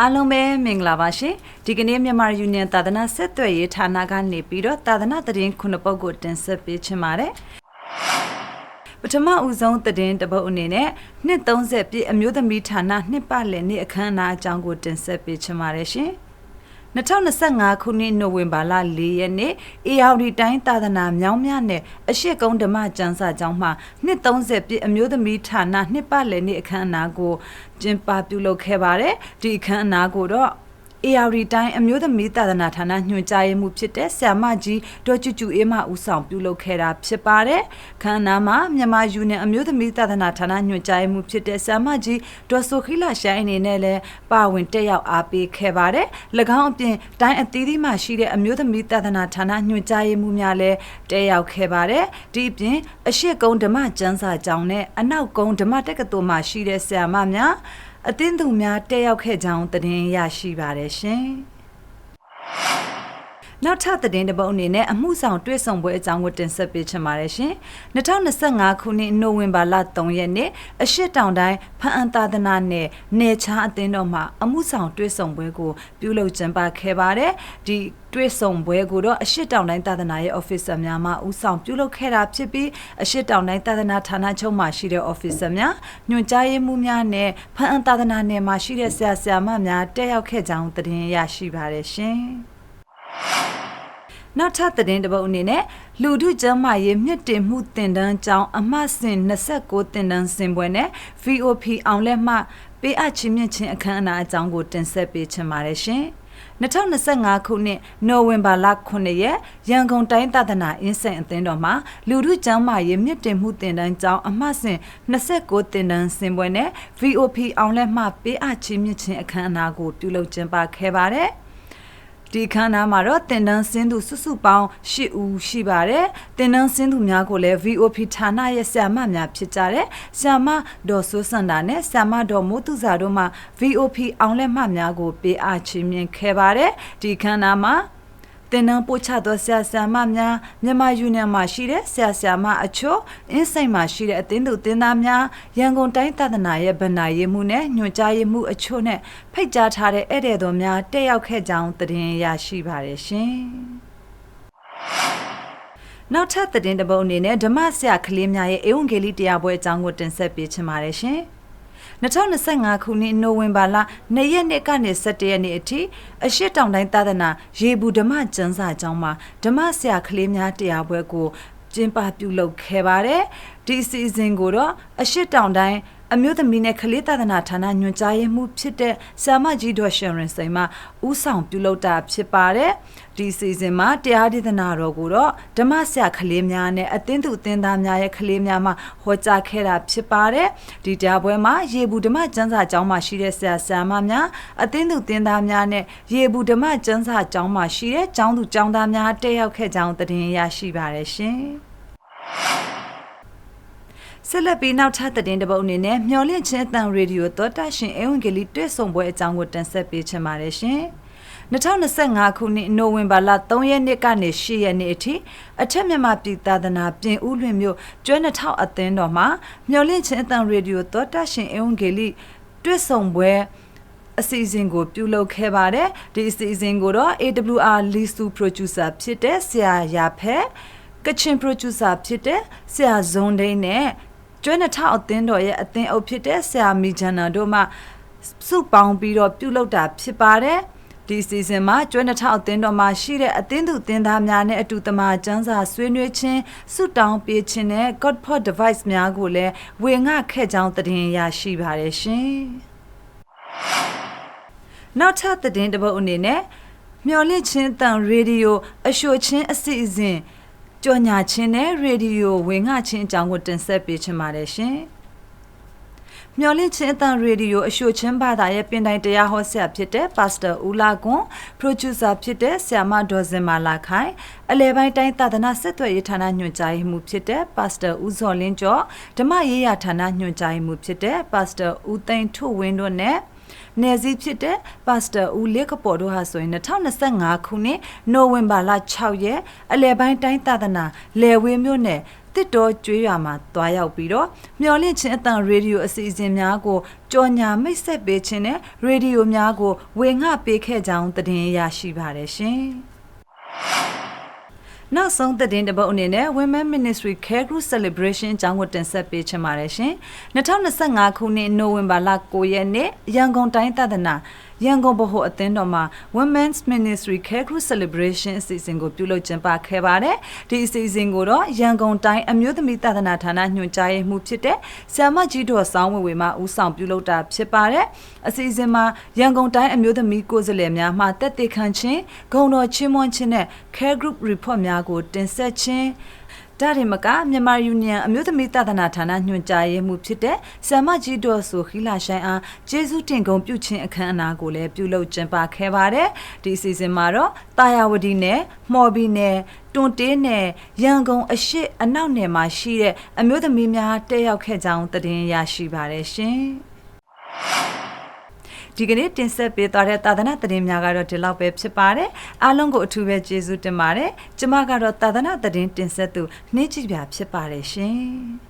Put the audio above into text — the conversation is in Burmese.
အားလုံးပဲမင်္ဂလာပါရှင်ဒီကနေ့မြန်မာယူနီယံသာသနာဆက်သွယ်ရေးဌာနကနေပြီးတော့သာသနာသတင်းခုနှစ်ပုဒ်ကိုတင်ဆက်ပေးချင်ပါတယ်ပထမဦးဆုံးသတင်းတစ်ပုဒ်အနေနဲ့နှစ်30ပြည့်အမျိုးသမီးဌာနနှစ်ပတ်လည်နေ့အခမ်းအနားအကြောင်းကိုတင်ဆက်ပေးချင်ပါတယ်ရှင် 2025ခုနှစ်နိုဝင်ဘာလ4ရက်နေ့အေယာဝတီတိုင်းသာသနာမြောင်းမြနဲ့အရှိကုန်းဓမ္မကျမ်းစာကျောင်းမှာနှစ်30ပြည့်အမျိုးသမီးဌာနနှစ်ပတ်လည်နေ့အခမ်းအနားကိုကျင်းပပြုလုပ်ခဲ့ပါတယ်ဒီအခမ်းအနားကိုတော့ AR တိုင်းအမျိုးသမီးသာသနာဌာနညွှန်ကြားရေးမှူးဖြစ်တဲ့ဆ iam ကြီးဒေါ်ကျူကျူအေးမဦးဆောင်ပြုလုပ်ခဲ့တာဖြစ်ပါတယ်။ခန္ဓာမှာမြန်မာယူနီအမျိုးသမီးသာသနာဌာနညွှန်ကြားရေးမှူးဖြစ်တဲ့ဆ iam ကြီးဒေါ်ဆိုခိလာရှိုင်းအနေနဲ့လည်းပါဝင်တက်ရောက်အားပေးခဲ့ပါတယ်။၎င်းအပြင်တိုင်းအသီးသီးမှရှိတဲ့အမျိုးသမီးသာသနာဌာနညွှန်ကြားရေးမှူးများလည်းတက်ရောက်ခဲ့ပါတယ်။ဒီအပြင်အရှိကုန်းဓမ္မကျမ်းစာကျောင်းနဲ့အနောက်ကုန်းဓမ္မတက္ကသိုလ်မှရှိတဲ့ဆ iam များ အသင်းသူများတက်ရောက်ခဲ့ကြောင်းသတင်းရရှိပါတယ်ရှင်။ နောက်ထပ်သတင်းတစ်ပုဒ်အနေနဲ့အမှုဆောင်တွေ့ဆုံပွဲအကြောင်းကိုတင်ဆက်ပေးချင်ပါတယ်ရှင်။2025ခုနှစ်နိုဝင်ဘာလ3ရက်နေ့အရှိတောင်တိုင်းဖအန်သာသနာနယ်နယ်ချားအသင်းတော်မှာအမှုဆောင်တွေ့ဆုံပွဲကိုပြုလုပ်ကျင်းပခဲ့ပါတယ်။ဒီတွေ့ဆုံပွဲကိုတော့အရှိတောင်တိုင်းသာသနာရဲ့ officer များမှဦးဆောင်ပြုလုပ်ခဲ့တာဖြစ်ပြီးအရှိတောင်တိုင်းသာသနာဌာနချုပ်မှာရှိတဲ့ officer များညွှန်ကြားရေးမှူးများနဲ့ဖအန်သာသနာနယ်မှာရှိတဲ့ဆရာဆရာမများတက်ရောက်ခဲ့ကြောင်းသတင်းရရှိပါတယ်ရှင်။ နောက်ထပ်သတင်းတစ်ပုဒ်အနေနဲ့လူထုကျမ်းမာရေးမြင့်တင်မှုတင်ဒန်းကြောင်းအမှတ်စဉ်29တင်ဒန်းစင်ပွဲနဲ့ VOP အောင်လက်မှပေးအပ်ချင်းမြင့်ချင်းအခမ်းအနားအကြောင်းကိုတင်ဆက်ပေးချင်ပါတယ်ရှင်။2025ခုနှစ်နိုဝင်ဘာလ9ရက်ရန်ကုန်တိုင်းသာသနာအင်းစိန်အသင်းတော်မှာလူထုကျမ်းမာရေးမြင့်တင်မှုတင်ဒန်းကျောင်းအမှတ်စဉ်29တင်ဒန်းစင်ပွဲနဲ့ VOP အောင်လက်မှပေးအပ်ချင်းမြင့်ချင်းအခမ်းအနားကိုပြုလုပ်ကျင်းပခဲ့ပါတယ်။ ဒီခန်းနာမှာတော့တင်တန်းစင်းသူစုစုပေါင်း၈ဦးရှိပါတယ်တင်တန်းစင်းသူများကိုလည်း VOP ဌာနရဲ့ဆရာမများဖြစ်ကြတယ်ဆရာမဒေါ်စိုးစန္ဒာနဲ့ဆရာမဒေါ်မိုးသူစာတို့မှ VOP အောင်လက်မှများကိုပေးအားချီးမြှင့်ခဲ့ပါတယ်ဒီခန်းနာမှာ တင်နန်းပို့ချသောဆရာဆရာမများမြန်မာယူနီယံမှာရှိတဲ့ဆရာဆရာမအချို့အင်းစိန်မှာရှိတဲ့အသင်းသူအသင်းသားများရန်ကုန်တိုင်းသာသနာရဲ့ဗဏ္ဍာရေးမှုနဲ့ညွှန်ကြားရေးမှုအချို့နဲ့ဖိတ်ကြားထားတဲ့ဧည့်သည်တော်များတက်ရောက်ခဲ့ကြောင်းသတင်းရရှိပါတယ်ရှင်။နောက်ထပ်သတင်းတစ်ပုဒ်အနေနဲ့ဓမ္မဆရာကလေးများရဲ့ဧဝံဂေလိတရားပွဲအကြောင်းကိုတင်ဆက်ပေးချင်ပါတယ်ရှင်။ 2025ခုနှစ်နိုဝင်ဘာလ2ရက်နေ့ကနေ17ရက်နေ့အထိအရှိတောင်တိုင်းသာသနာရေဘူးဓမ္မကျမ်းစာကျောင်းမှာဓမ္မဆရာကလေးများတရားပွဲကိုကျင်းပပြုလုပ်ခဲ့ပါတယ်ဒီအစီအစဉ်ကိုတော့အရှိတောင်တိုင်း အမျိုးသမီးနဲ့ကလေးသဒနာဌာနညွှန်ကြားရေးမှူးဖြစ်တဲ့ဆ iam ကြီးဒေါ်ရှင်ရင်စိန်မှဥဆောင်ပြုလုပ်တာဖြစ်ပါတယ်ဒီစီဇန်မှာတရားဒေသနာတော်ကိုတော့ဓမ္မဆရာကလေးများနဲ့အသင်းသူအသင်းသားများရဲ့ကလေးများမှဟောကြားခဲ့တာဖြစ်ပါတယ်ဒီတရားပွဲမှာရေဘူးဓမ္မကျမ်းစာကျောင်းမှာရှိတဲ့ဆရာဆရာမများအသင်းသူအသင်းသားများနဲ့ရေဘူးဓမ္မကျမ်းစာကျောင်းမှာရှိတဲ့ကျောင်းသူကျောင်းသားများတက်ရောက်ခဲ့ကြောင်းသတင်းရရှိပါတယ်ရှင် ဆက်လက်ပြီးနောက်ထပ်သတင်းတစ်ပုဒ်အနေနဲ့မျော်လင့်ခြင်းအတန်ရေဒီယိုသောတာရှင်အဝံဂေလိတွေ့ဆုံပွဲအကြောင်းကိုတင်ဆက်ပေးချင်ပါတယ်ရှင်။2025ခုနှစ်နိုဝင်ဘာလ3ရက်နေ့ကနေ10ရက်နေ့အထိအထက်မြန်မာပြည်သာသနာပြင်ဦးလွင်မြို့ကျွဲ2000အသင်းတော်မှာမျော်လင့်ခြင်းအတန်ရေဒီယိုသောတာရှင်အဝံဂေလိတွေ့ဆုံပွဲအစီအစဉ်ကိုပြုလုပ်ခဲ့ပါတယ်ဒီအစီအစဉ်ကိုတော့ AWR Lisu producer ဖြစ်တဲ့ဆရာရာဖက်ကချင် producer ဖြစ်တဲ့ဆရာဇွန်ဒိန်းနဲ့ ကျွဲနှစ်ထောင်အသင်းတော်ရဲ့အသင်းအုပ်ဖြစ်တဲ့ဆရာမီဂျန်နာတို့မှစုပေါင်းပြီးတော့ပြုလုပ်တာဖြစ်ပါတယ်ဒီစီဇန်မှာကျွဲနှစ်ထောင်အသင်းတော်မှာရှိတဲ့အသင်းသူအသင်းသားများနဲ့အတူတမကျန်းစာဆွေးနွေးခြင်းဆုတောင်းပေးခြင်းနဲ့ Godpod device များကိုလည်းဝေငှခဲ့ကြောင်းသတင်းရရှိပါတယ်ရှင်နောက်ထပ်သတင်းတစ်ပုဒ်အနေနဲ့မျော်လင့်ခြင်းတန်ရေဒီယိုအရှိုချင်းအစီအစဉ် ကြော်ညာချင်းနဲ့ရေဒီယိုဝင်ငှချင်းအကြောင်းကိုတင်ဆက်ပေးချင်ပါတယ်ရှင်။မျော်လင့်ခြင်းအတန်ရေဒီယိုအရှိုချင်းဘာသာရဲ့ပင်တိုင်တရားဟောဆရာဖြစ်တဲ့ပါစတာဦးလာကွန်ပရိုဂျူဆာဖြစ်တဲ့ဆ iam ဒေါ်စင်မာလာခိုင်အလဲပိုင်းတိုင်းသာသနာစစ်သွေးရေးဌာနညွှန်ကြားရေးမှူးဖြစ်တဲ့ပါစတာဦးစောလင်းကျော်ဓမ္မရေးရာဌာနညွှန်ကြားရေးမှူးဖြစ်တဲ့ပါစတာဦးသိန်းထုဝင်းတို့နဲ့ နယ်စည်းဖြစ်တဲ့ပါစတာဦးလေးကပေါ်တို့ဟာဆိုရင်2025ခုနှစ်နိုဝင်ဘာလ6ရက်အလဲပိုင်းတိုင်းသာသနာလယ်ဝေးမြို့နယ်တစ်တော်ကျွေးရွာမှာတွားရောက်ပြီးတော့မျော်လင့်ခြင်းအတန်ရေဒီယိုအစီအစဉ်များကိုကြော်ညာမိတ်ဆက်ပေးခြင်းနဲ့ရေဒီယိုများကိုဝေငှပေးခဲ့ကြောင်းသတင်းရရှိပါတယ်ရှင်။ နောက်ဆုံးသတင်းတစ်ပုဒ်အနေနဲ့ Women Ministry Care Group Celebration အကြောင်းကိုတင်ဆက်ပေးချင်ပါတယ်ရှင်။2025ခုနှစ်နိုဝင်ဘာလ9ရက်နေ့ရန်ကုန်တိုင်းသဒနာ ရန်ကုန်ဗဟိုအသင်းတော်မှာ Women's Ministry Care Group Celebration အစီအစဉ်ကိုပြုလုပ်ကျင်းပခဲ့ပါတယ်။ဒီအစီအစဉ်ကိုတော့ရန်ကုန်တိုင်းအမျိုးသမီးသဒနာဌာနညွှန်ကြားရေးမှူးဖြစ်တဲ့ဆ iam မကြီးတော်စောင်းဝေဝေမှဦးဆောင်ပြုလုပ်တာဖြစ်ပါတယ်။အစီအစဉ်မှာရန်ကုန်တိုင်းအမျိုးသမီးကိုယ်စားလှယ်များမှတက်တေခံခြင်းဂုဏ်တော်ချင်းမွန်းခြင်းနဲ့ Care Group Report များကိုတင်ဆက်ခြင်း ဒါရင်မကမြန်မာယူနီယံအမျိုးသမီးသာသနာဌာနညွှန်ကြားရေးမှူးဖြစ်တဲ့ဆ iam မကြီးတော်ဆိုခီလာဆိုင်အားကျေးဇူးတင်ဂုဏ်ပြုခြင်းအခမ်းအနားကိုလည်းပြုလုပ်ကျင်းပခဲ့ပါတယ်ဒီအစီအစဉ်မှာတော့တာယာဝတီနယ်မော်ဘီနယ်တွန်တေးနယ်ရန်ကုန်အရှိအနောက်နယ်မှာရှိတဲ့အမျိုးသမီးများတက်ရောက်ခဲ့ကြောင်းသတင်းရရှိပါတယ်ရှင် ဒီကနေ့တင်ဆက်ပေးသွားတဲ့သာသနာသတင်းများကတော့ဒီလောက်ပဲဖြစ်ပါတယ်အားလုံးကိုအထူးပဲကျေးဇူးတင်ပါတယ်ကျမကတော့သာသနာသတင်းတင်ဆက်သူနှင်းကြည့်ပြဖြစ်ပါတယ်ရှင်